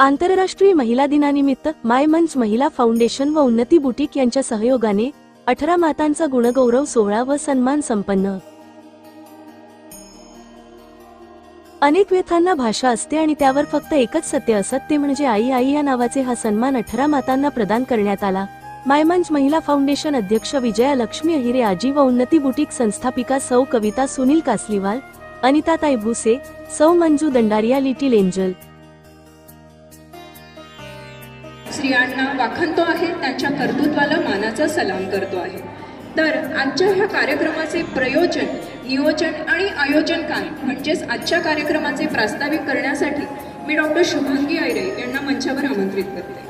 आंतरराष्ट्रीय महिला दिनानिमित्त माय मंच महिला फाउंडेशन व उन्नती बुटीक यांच्या सहयोगाने अठरा मातांचा गुणगौरव सोहळा व सन्मान संपन्न. अनेक व्यथांना भाषा असते आणि त्यावर फक्त एकच सत्य असत ते म्हणजे आई आई या नावाचे हा सन्मान अठरा मातांना प्रदान करण्यात आला. मायमंच महिला फाउंडेशन अध्यक्ष विजया लक्ष्मी अहिरे आजी व उन्नती बुटीक संस्थापिका सौ कविता सुनील कासलीवाल अनिताताई भुसे सौ मंजू दंडारिया लिटिल एंजल. स्त्रियांना वाखणतो आहे त्यांच्या कर्तृत्वाला मानाचा सलाम करतो आहे. तर आजच्या ह्या कार्यक्रमाचे प्रयोजन नियोजन आणि आयोजन काय? म्हणजेच आजच्या कार्यक्रमाचे प्रास्ताविक करण्यासाठी मी डॉक्टर शुभांगी आयरे यांना मंचावर आमंत्रित करते.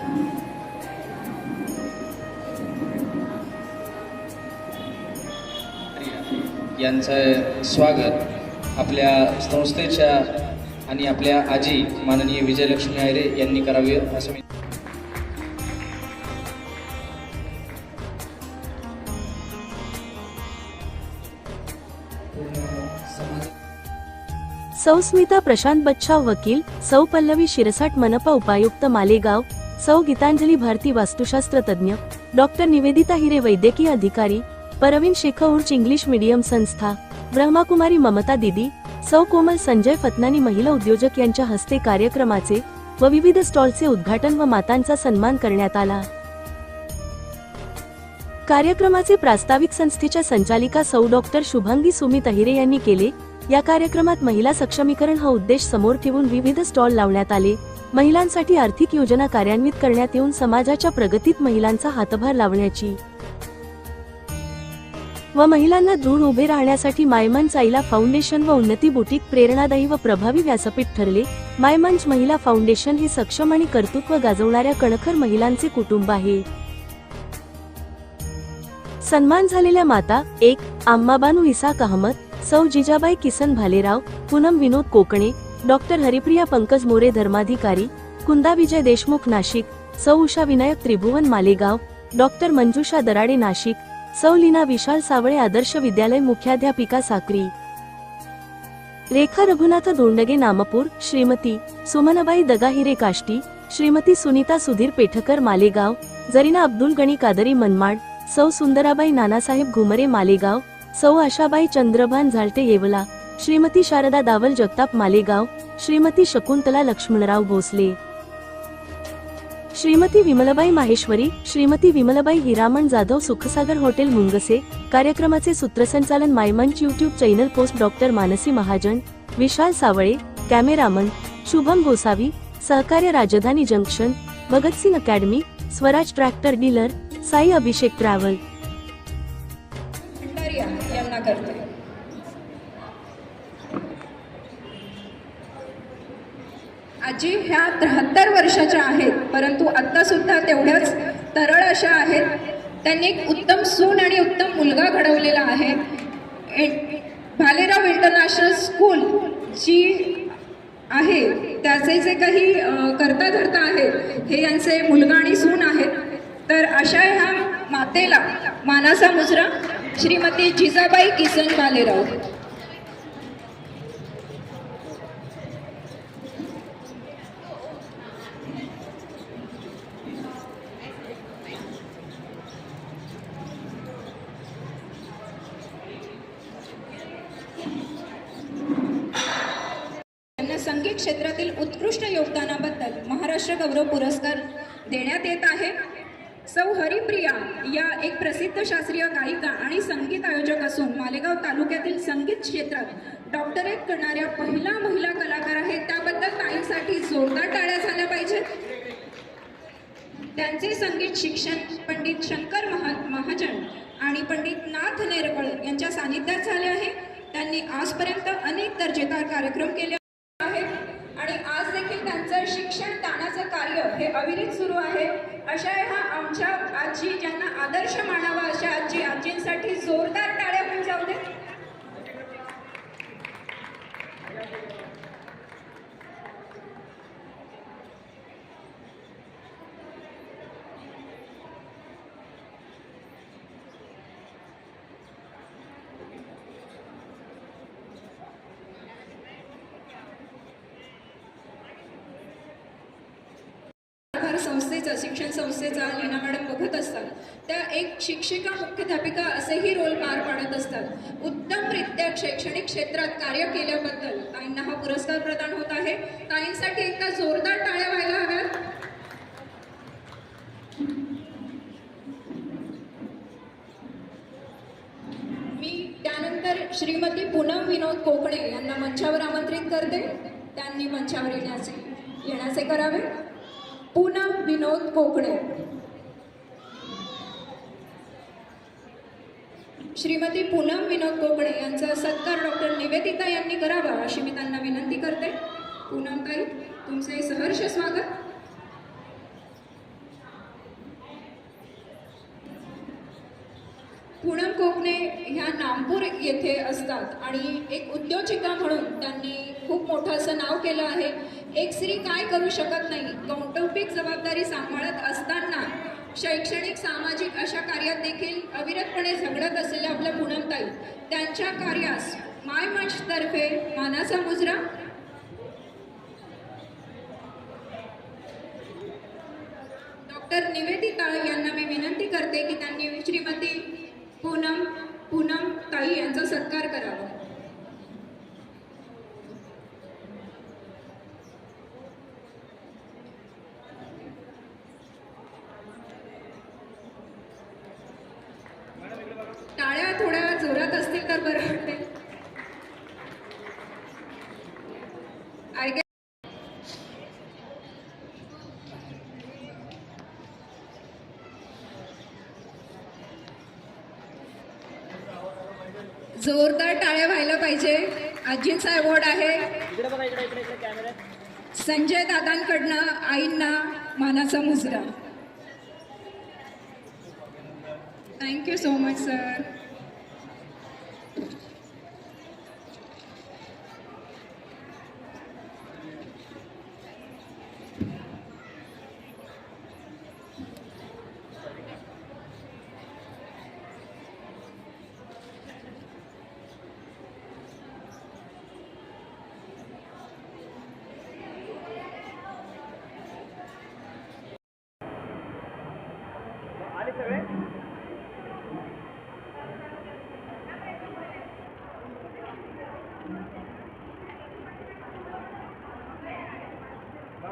यांचं स्वागत आपल्या संस्थेच्या आणि आपल्या आजी माननीय विजयलक्ष्मी आयरे यांनी करावे असं मी सौ स्मिता प्रशांत बच्छाव वकील सौ पल्लवी शिरसाट मनपा उपायुक्त मालेगाव सौ गीतांजली भारती वास्तुशास्त्र तज्ज्ञ डॉक्टर निवेदिता हिरे वैद्यकीय अधिकारी परवीन शेखौर्च इंग्लिश मीडियम संस्था ब्रह्माकुमारी ममता दिदी सौ कोमल संजय फतनानी महिला उद्योजक यांच्या हस्ते कार्यक्रमाचे व विविध स्टॉलचे उद्घाटन व मातांचा सन्मान करण्यात आला. कार्यक्रमाचे प्रास्ताविक संस्थेच्या संचालिका सौ डॉक्टर शुभांगी सुमित अहिरे यांनी केले. या कार्यक्रमात महिला सक्षमीकरण हा उद्देश समोर ठेवून विविध स्टॉल लावण्यात आले. महिलांसाठी आर्थिक योजना कार्यान्वित करण्यात येऊन समाजाच्या प्रगतीत महिलांचा हातभार लावण्याची. व महिलांना दृढ उभे राहण्यासाठी मायमंच आईला फाउंडेशन व उन्नती बुटीक प्रेरणादायी व प्रभावी व्यासपीठ ठरले. मायमंच महिला फाउंडेशन हे सक्षम आणि कर्तृत्व गाजवणाऱ्या कणखर महिलांचे कुटुंब आहे. सन्मान झालेल्या माता एक आम्माबानू इसाक अहमद सौ जिजाबाई किसन भालेराव पूनम विनोद कोकणे डॉक्टर हरिप्रिया पंकज मोरे धर्माधिकारी कुंदा विजय देशमुख नाशिक सौ उषा विनायक त्रिभुवन मालेगाव डॉक्टर मंजुषा दराडे नाशिक सौ लीना विशाल सावळे आदर्श विद्यालय मुख्याध्यापिका साक्री. रेखा रघुनाथ धोंडगे नामपूर श्रीमती सुमनबाई दगाहिरे काष्टी श्रीमती सुनीता सुधीर पेठकर मालेगाव जरीना अब्दुल गणी कादरी मनमाड सौ सुंदराबाई नानासाहेब घुमरे मालेगाव सौ आशाबाई चंद्रभान झालटे येवला. श्रीमती शारदा दावल जगताप मालेगाव. श्रीमती शकुंतला लक्ष्मणराव भोसले. श्रीमती विमलबाई माहेश्वरी श्रीमती विमलबाई हिरामण जाधव सुखसागर हॉटेल मुंगसे कार्यक्रमाचे सूत्रसंचालन Mymanch YouTube channel post doctor Mansi Mahajan Vishal Sawale cameraman Shubham Gosavi सहकार्य Rajdhani junction Bhagatsingh academy Swaraj tractor dealer Sai Abhishek travel. आजी ह्या त्र्याहत्तर वर्षाच्या आहेत परंतु आत्तासुद्धा तेवढ्याच तरळ अशा आहेत. त्यांनी एक उत्तम सून आणि उत्तम मुलगा घडवलेला आहे. ए- भालेराव इंटरनॅशनल स्कूल जी आहे त्याचे जे काही करता धरता आहेत हे यांचे मुलगा आणि सून आहेत. तर अशा ह्या मातेला मानाचा मुजरा श्रीमती जिजाबाई किसन भालेराव त्यांना संगीत क्षेत्रातील उत्कृष्ट योगदानाबद्दल महाराष्ट्र गौरव पुरस्कार देण्यात येत आहे. सौ हरिप्रिया या एक प्रसिद्ध शास्त्रीय गायिका आणि संगीत आयोजक असून मालेगाव तालुक्यातील संगीत क्षेत्रात डॉक्टरेट करणाऱ्या पहिला महिला कलाकार आहेत. त्याबद्दल ताईंसाठी जोरदार टाळ्या झाल्या पाहिजेत. त्यांचे संगीत शिक्षण पंडित शंकर महा महाजन आणि पंडित नाथ नेरकळ यांच्या सानिध्यात झाले आहे. त्यांनी आजपर्यंत अनेक दर्जेदार कार्यक्रम केले आहेत आणि आज देखील त्यांचं शिक्षण दानाचं कार्य हे सुरू आहे. अशा ह्या आमच्या आजी ज्यांना आदर्श मानावा अशा आजी आजींसाठी जोरदार टाळ्या होऊन जाऊ दे. संस्थेचा शिक्षण संस्थेचा लीना मॅडम बघत असतात. त्या एक शिक्षिका मुख्याध्यापिका असेही रोल पार पाडत असतात. उत्तमरित्या शैक्षणिक क्षेत्रात कार्य केल्याबद्दल ताईंना हा पुरस्कार प्रदान होत आहे. ताईंसाठी एकदा जोरदार टाळ्या व्हायला हव्यात. मी त्यानंतर श्रीमती पूनम विनोद कोकणे यांना मंचावर आमंत्रित करते. त्यांनी मंचावर येण्याचे येण्याचे करावे. पूनम विनोद कोकणे. श्रीमती पूनम विनोद कोकणे यांचा सत्कार डॉक्टर निवेदिता यांनी करावा अशी मी त्यांना विनंती करते. पूनम ताई तुमचे सहर्ष स्वागत. पूनम कोकणे ह्या नामपूर येथे असतात आणि एक उद्योजिका म्हणून त्यांनी खूप मोठं असं नाव केलं आहे. एक स्त्री काय करू शकत नाही? कौटुंबिक जबाबदारी सांभाळत असताना शैक्षणिक सामाजिक अशा कार्यात देखील अविरतपणे झगडत असलेल्या आपल्या पूनमताई त्यांच्या कार्यास माय मंचतर्फे मानाचा मुजरा? डॉक्टर निवेदिता यांना मी विनंती करते की त्यांनी श्रीमती पूनम पूनम ताई यांचा सत्कार करावा टाळ्या थोड्या जोरात असतील तर बरं guess जोरदार टाळ्या व्हायला पाहिजे. आजींचा अवॉर्ड आहे. संजय दादांकडनं आईंना मानाचा मुजरा. थँक्यू सो मच सर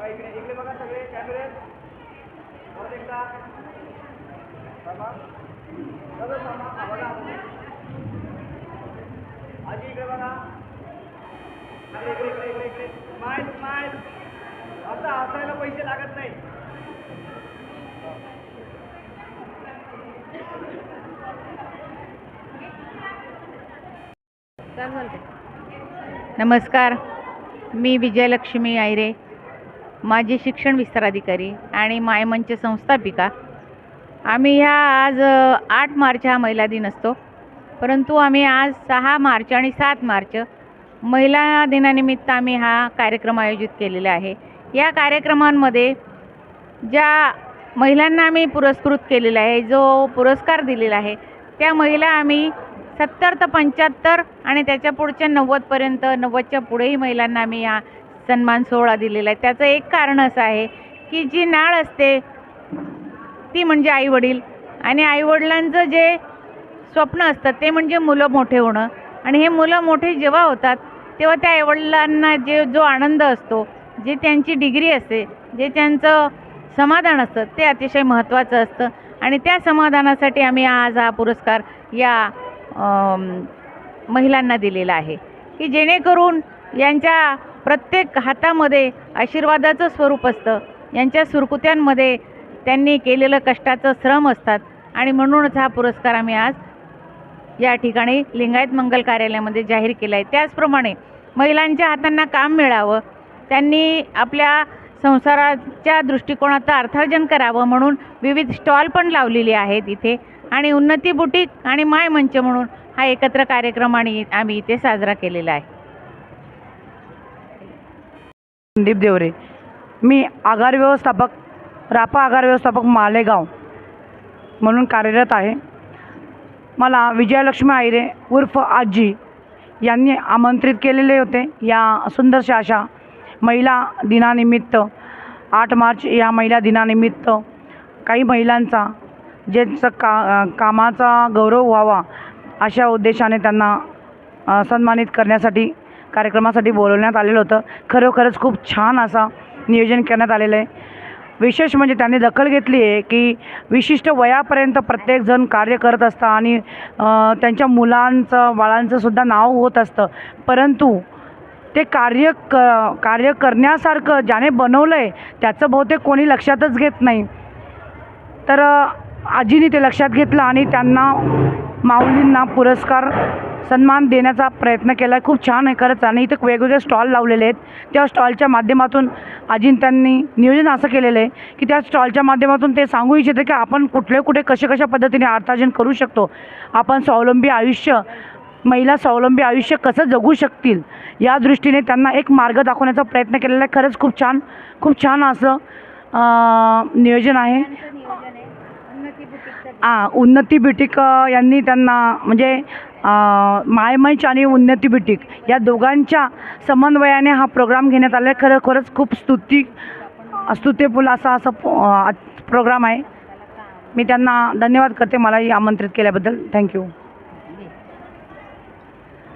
इकडे इकडे बघा सगळे कॅमेरे परत एकदा. सगळं थांबा. आजी इकडे बघा. इकडे इकडे इकडे इकडे इकडे. Smile smile. आता हसायला पैसे लागत नाही. नमस्कार. मी विजयलक्ष्मी आयरे. माजी शिक्षण विस्ताराधिकारी आणि मायमंच संस्थापिका. आम्ही ह्या आज आठ मार्च हा महिला दिन असतो. परंतु आम्ही आज सहा मार्च आणि सात मार्च महिला दिनानिमित्त आम्ही हा कार्यक्रम आयोजित केलेला आहे. या कार्यक्रमांमध्ये ज्या महिलांना आम्ही पुरस्कृत केलेला आहे जो पुरस्कार दिलेला आहे त्या महिला आम्ही सत्तर ते पंच्याहत्तर आणि त्याच्या पुढच्या नव्वदपर्यंत नव्वदच्या पुढेही महिलांना आम्ही हा सन्मान सोहळा दिलेला आहे. त्याचं एक कारण असं आहे की जी नाळ असते ती म्हणजे आईवडील. आणि आईवडिलांचं जे स्वप्न असतं ते म्हणजे मुलं मोठे होणं. आणि हे मुलं मोठे जेव्हा होतात तेव्हा त्या आईवडिलांना जे जो आनंद असतो जे त्यांची डिग्री असते जे त्यांचं समाधान असतं ते अतिशय महत्त्वाचं असतं. आणि त्या समाधानासाठी आम्ही आज हा पुरस्कार या महिलांना दिलेला आहे. की जेणेकरून यांच्या प्रत्येक हातामध्ये आशीर्वादाचं स्वरूप असतं. यांच्या सुरकुत्यांमध्ये त्यांनी केलेलं कष्टाचं श्रम असतात. आणि म्हणूनच हा पुरस्कार आम्ही आज या ठिकाणी लिंगायत मंगल कार्यालयामध्ये जाहीर केला आहे त्याचप्रमाणे महिलांच्या हातांना काम मिळावं त्यांनी आपल्या संसाराच्या दृष्टिकोनाचं अर्थार्जन करावं म्हणून विविध स्टॉल पण लावलेली आहेत इथे. आणि उन्नती बुटीक आणि माय मंच म्हणून हा एकत्र कार्यक्रम आणि आम्ही इथे साजरा केलेला आहे. संदीप देवरे. मी आगार व्यवस्थापक रापा आगार व्यवस्थापक मालेगाव म्हणून कार्यरत आहे. मला विजयलक्ष्मी आयरे उर्फ आजी यांनी आमंत्रित केलेले होते. या सुंदरशा अशा महिला दिनानिमित्त आठ मार्च या महिला दिनानिमित्त काही महिलांचा ज्यांचं का कामाचा गौरव व्हावा अशा उद्देशाने त्यांना सन्मानित करण्यासाठी कार्यक्रमासाठी बोलवण्यात आलेलं होतं. खरोखरच खूप छान असा नियोजन करण्यात आलेलं आहे. विशेष म्हणजे त्यांनी दखल घेतली आहे की विशिष्ट वयापर्यंत प्रत्येकजण कार्य करत असतं आणि त्यांच्या मुलांचं बाळांचंसुद्धा नाव होत असतं. परंतु ते कार्य क कार्य करण्यासारखं ज्याने बनवलं आहे त्याचं बहुतेक कोणी लक्षातच घेत नाही. तर आजीने ते लक्षात घेतलं आणि त्यांना माऊलींना पुरस्कार सन्मान देण्याचा प्रयत्न केला आहे खूप छान आहे खरंच. आणि इथं वेगवेगळे स्टॉल लावलेले आहेत. त्या स्टॉलच्या माध्यमातून आजीन त्यांनी नियोजन असं केलेलं आहे की त्या स्टॉलच्या माध्यमातून ते सांगू इच्छिते की आपण कुठले कुठे कशा कशा पद्धतीने अर्थार्जन करू शकतो. आपण स्वावलंबी आयुष्य महिला स्वावलंबी आयुष्य कसं जगू शकतील? या दृष्टीने त्यांना एक मार्ग दाखवण्याचा प्रयत्न केलेला आहे. खरंच खूप छान खूप छान असं नियोजन आहे. हां उन्नती बिटिक अ, यांनी त्यांना म्हणजे मायमंच आणि उन्नती बिटिक या दोघांच्या समन्वयाने हा प्रोग्राम घेण्यात आला आहे खरं खरंच खूप स्तुती स्तुत्यफुल असा असा प्रोग्राम आहे. मी त्यांना धन्यवाद करते. मला आमंत्रित केल्याबद्दल. थँक्यू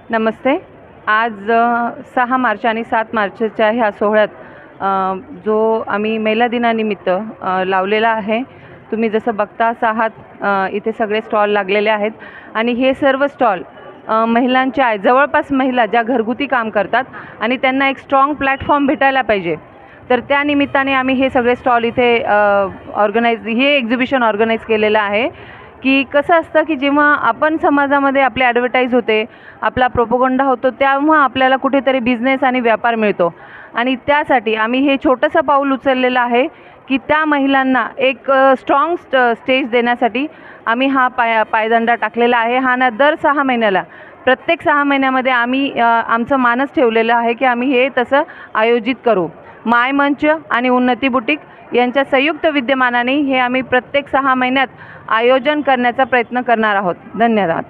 नमस्ते. आज सहा मार्च आणि सात मार्चच्या ह्या सोहळ्यात जो आम्ही महिला दिनानिमित्त लावलेला आहे तुम्ही जसं बघताच आहात इथे सगळे स्टॉल लागलेले आहेत. आणि हे सर्व स्टॉल महिलांच्या आहे जवळपास महिला ज्या घरगुती काम करतात आणि त्यांना एक स्ट्रॉंग प्लॅटफॉर्म भेटायला पाहिजे. तर त्या निमित्ताने आम्ही हे सगळे स्टॉल इथे ऑर्गनाईज हे एक्झिबिशन ऑर्गनाईज केलेलं आहे. की कसं असतं की जेव्हा आपण समाजामध्ये आपले ॲडव्हर्टाईज होते आपला प्रोपोगंडा होतो तेव्हा आपल्याला कुठेतरी बिझनेस आणि व्यापार मिळतो. आणि त्यासाठी आम्ही हे छोटंसं पाऊल उचललेलं आहे. की त्या महिलांना एक स्ट्रॉंग स्टेज देण्यासाठी आम्ही हा पाय पायदंडा टाकलेला आहे. हा ना दर सहा महिन्याला प्रत्येक सहा महिन्यामध्ये आम्ही आमचं मानस ठेवलेलं आहे की आम्ही हे तसं आयोजित करू. माय मंच आणि उन्नती बुटीक यांच्या संयुक्त विद्यमानाने हे आम्ही प्रत्येक सहा महिन्यात आयोजन करण्याचा प्रयत्न करणार आहोत. धन्यवाद.